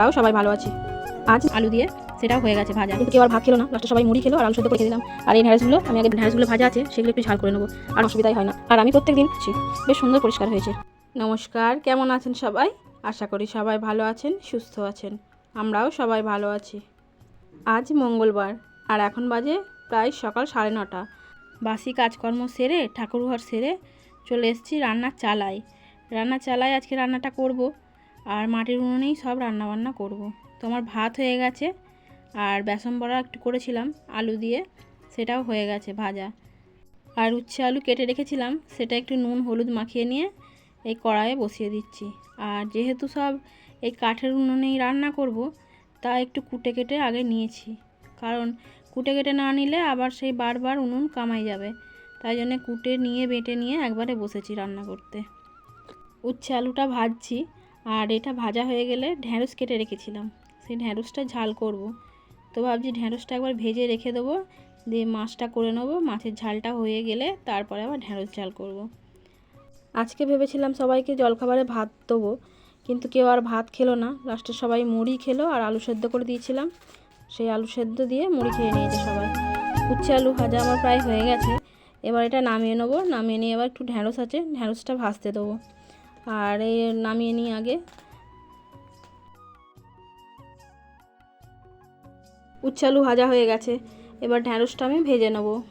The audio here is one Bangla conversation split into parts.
তাও সবাই ভালো আছে। আজ আলু দিয়ে সেটাও হয়ে গেছে ভাজা। কিন্তু কেউ আর ভাত খেলো না। লাস্টে সবাই মুড়ি খেলো আর আলু সেদ্ধ করে দিলাম আর এই ঢ্যাঁড়সগুলো আমি আগে ঢ্যাঁড়সগুলো ভাজা আছে, সেগুলো একটু ঝাল করে নেব। আর অসুবিধাই হয় না। আর আমি প্রত্যেক দিন বেশ সুন্দর পরিষ্কার হয়েছে। নমস্কার, কেমন আছেন সবাই? আশা করি সবাই ভালো আছেন, সুস্থ আছেন। আমরাও সবাই ভালো আছি। আজ মঙ্গলবার, আর এখন বাজে প্রায় সকাল সাড়ে নটা। বাসি কাজকর্ম সেরে, ঠাকুরঘর সেরে চলে এসেছি রান্নার চালায়। রান্না চালায় আজকে রান্নাটা করব। আর মাটির উনুনেই সব রান্না বান্না করব। তো আমার ভাত হয়ে গেছে, আর বেসন বড়া একটু করেছিলাম, আলু দিয়ে, সেটাও হয়ে গেছে ভাজা। আর উচ্ছে আলু কেটে রেখেছিলাম, সেটা একটু নুন, হলুদ মাখিয়ে নিয়ে এই কড়াইয়ে বসিয়ে দিচ্ছি। আর যেহেতু সব এই কাঠের উনুনেই রান্না করব, তা একটু কুটে কেটে আগে নিয়েছি। কারণ কুটে কেটে না নিলে আবার সেই বারবার উনুন কামাই যাবে। তাই জন্য কুটে নিয়ে, বেটে নিয়ে একবারে বসেছি রান্না করতে। উচ্ছে আলুটা ভাজছি আর এটা ভাজা হয়ে গেলে ঢ্যাঁড়স কেটে রেখেছিলাম। সেই ঢ্যাঁড়সটা ঝাল করব। তো ভাবছি ঢ্যাঁড়সটা একবার ভেজে রেখে দেবো, দিয়ে মাছটা করে নেব। মাছের ঝালটা হয়ে গেলে তারপরে আবার ঢ্যাঁড়স ঝাল করব। আজকে ভেবেছিলাম সবাইকে জলখাবারে ভাত দেবো, কিন্তু কেউ আর ভাত খেলো না। লাস্টে সবাই মুড়ি খেলো আর আলু সেদ্ধ করে দিয়েছিলাম। সেই আলু সেদ্ধ দিয়ে মুড়ি খেয়ে নিয়েছে সবাই। উচ্ছে আলু ভাজা আমার প্রায় হয়ে গেছে। এবার এটা নামিয়ে নেব। নামিয়ে নিয়ে এবার একটু ঢ্যাঁড়স আছে, ঢ্যাঁড়সটা ভাজতে দেবো। আর এই নামিয়ে নিই আগে। উচ্ছে আলু ভাজা হয়ে গেছে। এবার ঢ্যাঁড়সটা আমি ভেজে নেব।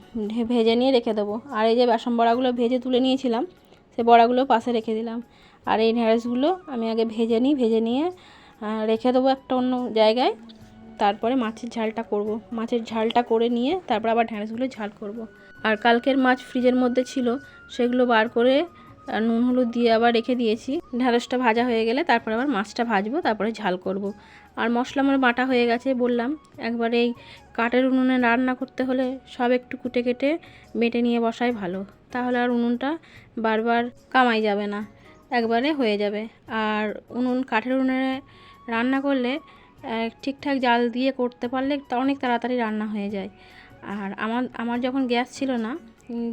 ভেজে নিয়ে রেখে দেবো। আর এই যে বেসন বড়াগুলো ভেজে তুলে নিয়েছিলাম, সে বড়াগুলো পাশে রেখে দিলাম। আর এই ঢ্যাঁড়সগুলো আমি আগে ভেজে নিই, ভেজে নিয়ে রেখে দেবো একটা অন্য জায়গায়। তারপরে মাছের ঝালটা করব। মাছের ঝালটা করে নিয়ে তারপর আবার ঢ্যাঁড়সগুলো ঝাল করব। আর কালকের মাছ ফ্রিজের মধ্যে ছিল, সেগুলো বার করে আর নুন হলুদ দিয়ে আবার রেখে দিয়েছি। ঢ্যাঁড়সটা ভাজা হয়ে গেলে তারপরে আবার মাছটা ভাজবো, তারপরে ঝাল করব। আর মশলা আমার বাটা হয়ে গেছে বললাম, একবার এই কাঠের উনুনে রান্না করতে হলে সব একটু কুটে কেটে বেটে নিয়ে বসাই ভালো, তাহলে আর উনুনটা বারবার কামাই যাবে না, একবারে হয়ে যাবে। আর উনুন কাঠের উনুনে রান্না করলে ঠিকঠাক জাল দিয়ে করতে পারলে অনেক তাড়াতাড়ি রান্না হয়ে যায়। আর আমার আমার যখন গ্যাস ছিল না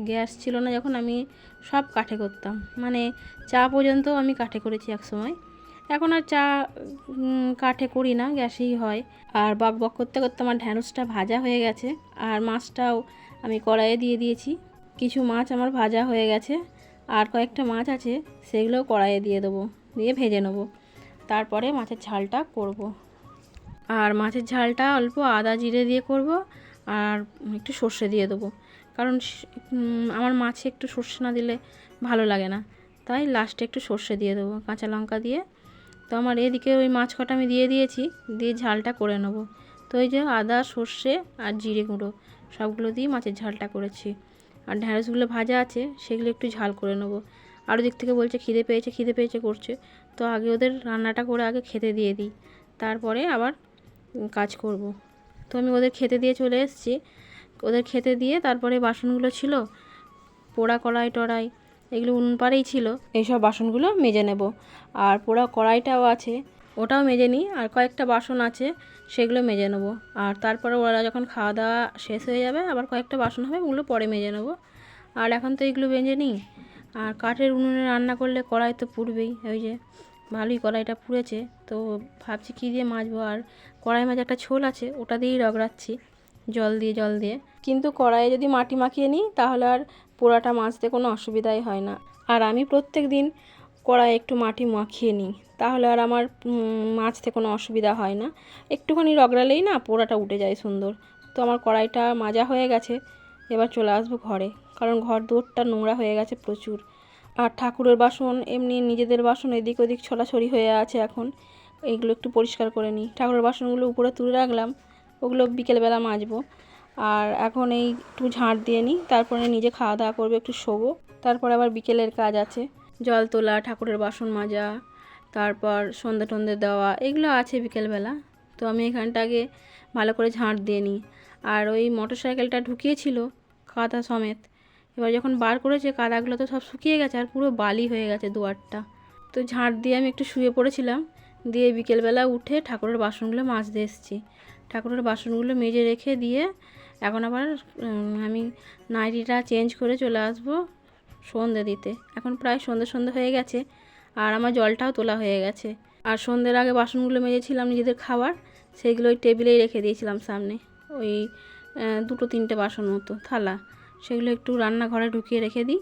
গ্যাস ছিল না যখন আমি সব কাঠে করতাম। মানে চা পর্যন্ত আমি কাঠে করেছি এক সময়। এখন আর চা কাঠে করি না, গ্যাসেই হয়। আর বক বক করতে করতে আমার ঢ্যাঁড়সটা ভাজা হয়ে গেছে। আর মাছটাও আমি কড়াইয়ে দিয়ে দিয়েছি। কিছু মাছ আমার ভাজা হয়ে গেছে। আর কয়েকটা মাছ আছে, সেগুলোও কড়াইয়ে দিয়ে দেবো, দিয়ে ভেজে নেব। তারপরে মাছের ঝালটা করব। আর মাছের ঝালটা অল্প আদা জিরে দিয়ে করব। আর একটু সর্ষে দিয়ে দেবো। কারণ আমার মাছে একটু সর্ষে না দিলে ভালো লাগে না। তাই লাস্টে একটু সর্ষে দিয়ে দেবো, কাঁচা লঙ্কা দিয়ে। তো আমার এদিকে ওই মাছ কটা আমি দিয়ে দিয়েছি, দিয়ে ঝালটা করে নেব। তো ওই যে আদা, সর্ষে আর জিরে গুঁড়ো, সবগুলো দিয়ে মাছের ঝালটা করেছি। আর ঢ্যাঁড়সগুলো ভাজা আছে, সেগুলো একটু ঝাল করে নেব। আরও দিক থেকে বলছে খিদে পেয়েছে খিদে পেয়েছে করছে। তো আগে ওদের রান্নাটা করে আগে খেতে দিয়ে দিই। তারপরে আবার কাজ করব। তো আমি ওদের খেতে দিয়ে চলে এসেছি। ওদের খেতে দিয়ে তারপরে বাসনগুলো ছিল, পোড়া কড়াই টড়াই, এগুলো উনুন পাড়েই ছিল, এইসব বাসনগুলো মেজে নেব। আর পোড়া কড়াইটাও আছে, ওটাও মেজে নিই, আর কয়েকটা বাসন আছে, সেগুলো মেজে নেব। আর তারপরে ওরা যখন খাওয়া দাওয়া শেষ হয়ে যাবে, আবার কয়েকটা বাসন হবে, ওগুলো পরে মেজে নেব। আর এখন তো এগুলো মেজে নিই। আর কাঠের উনুনে রান্না করলে কড়াই তো পুড়বেই, ওই যে ভালোই কড়াইটা পুড়েছে, তো ভাবছি কী দিয়ে মাজবো? আর কড়াই মাঝে একটা ছোল আছে, ওটা দিয়েই রগড়াচ্ছি। জল দিয়ে জল দিয়ে। কিন্তু কড়াইয়ে যদি মাটি মাখিয়ে নিই, তাহলে আর পোড়াটা মাজতে কোনো অসুবিধাই হয় না। আর আমি প্রত্যেক দিন কড়াইয়ে একটু মাটি মাখিয়ে নিই, তাহলে আর আমার মাজতে কোনো অসুবিধা হয় না। একটুখানি রগড়ালেই না পোড়াটা উঠে যায় সুন্দর। তো আমার কড়াইটা মাজা হয়ে গেছে, এবার চলে আসব ঘরে। কারণ ঘর দুয়ারটা নোংরা হয়ে গেছে প্রচুর। আর ঠাকুরের বাসন, এমনি নিজেদের বাসন এদিক ওদিক ছড়াছড়ি হয়ে আছে এখন। এগুলো একটু পরিষ্কার করে নিই। ঠাকুরের বাসনগুলো উপরে তুলে রাখলাম। ওগুলো বিকেলবেলা মাজবো। আর এখন এই একটু ঝাঁট দিয়ে নিই, তারপরে নিজে খাওয়া দাওয়া করব, একটু শোবো। তারপর আবার বিকেলের কাজ আছে, জল তোলা, ঠাকুরের বাসন মাজা, তারপর সন্ধে টন্ধে দেওয়া, এগুলো আছে বিকেলবেলা। তো আমি এখানটাকে ভালো করে ঝাঁট দিয়ে নিই। আর ওই মোটর সাইকেলটা ঢুকিয়েছিল কাদা সমেত, এবার যখন বার করেছে, কাদাগুলো তো সব শুকিয়ে গেছে, আর পুরো বালি হয়ে গেছে দুয়ারটা। তো ঝাঁট দিয়ে আমি একটু শুয়ে পড়েছিলাম, দিয়ে বিকেলবেলা উঠে ঠাকুরের বাসনগুলো মাজতে এসেছি। ঠাকুরের বাসনগুলো মেজে রেখে দিয়ে এখন আবার আমি নাইটিটা চেঞ্জ করে চলে আসব সন্ধে দিতে। এখন প্রায় সন্ধে সন্ধে হয়ে গেছে আর আমার জলটাও তোলা হয়ে গেছে। আর সন্ধ্যের আগে বাসনগুলো মেজেছিলাম নিজেদের খাবার সেইগুলো ওই টেবিলেই রেখে দিয়েছিলাম সামনে। ওই দুটো তিনটে বাসন মতো, থালা, সেগুলো একটু রান্নাঘরে ঢুকিয়ে রেখে দিই।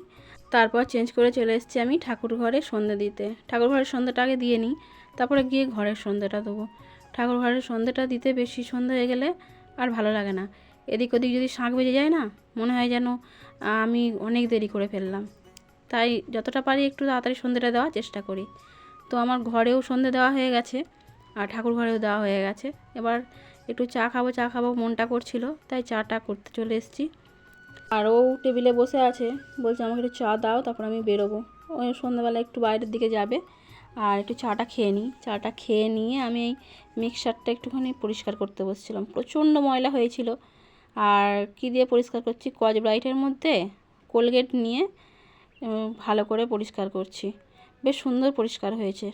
তারপর চেঞ্জ করে চলে এসেছি আমি ঠাকুর ঘরে সন্ধে দিতে। ঠাকুর ঘরের সন্ধ্যাটা আগে দিয়ে নিই, তারপরে গিয়ে ঘরের সন্ধ্যাটা দেবো। ঠাকুর ঘরের সন্ধ্যাটা দিতে বেশি সন্ধ্যা হয়ে গেলে আর ভালো লাগে না। এদিক ওদিক যদি শাঁখ বেজে যায় না, মনে হয় যেন আমি অনেক দেরি করে ফেললাম। তাই যতটা পারি একটু তাড়াতাড়ি সন্ধ্যেটা দেওয়ার চেষ্টা করি। তো আমার ঘরেও সন্ধে দেওয়া হয়ে গেছে, আর ঠাকুর ঘরেও দেওয়া হয়ে গেছে। এবার একটু চা খাব চা খাব, মনটা করছিল, তাই চাটা করতে চলে এসেছি। আর ও টেবিলে বসে আছে, বলছে আমাকে একটু চা দাও, তারপর আমি বেরোবো। ওই সন্ধ্যাবেলা একটু বাইরের দিকে যাবে আর একটু চাটা খেয়ে নিই। চাটা খেয়ে নিয়ে আমি এই মিক্সারটা একটুখানি পরিষ্কার করতে বসছিলাম। প্রচণ্ড ময়লা হয়েছিল। আর কি দিয়ে পরিষ্কার করছি? কজ ব্রাইটের মধ্যে কোলগেট নিয়ে ভালো করে পরিষ্কার করছি। বেশ সুন্দর পরিষ্কার হয়েছে।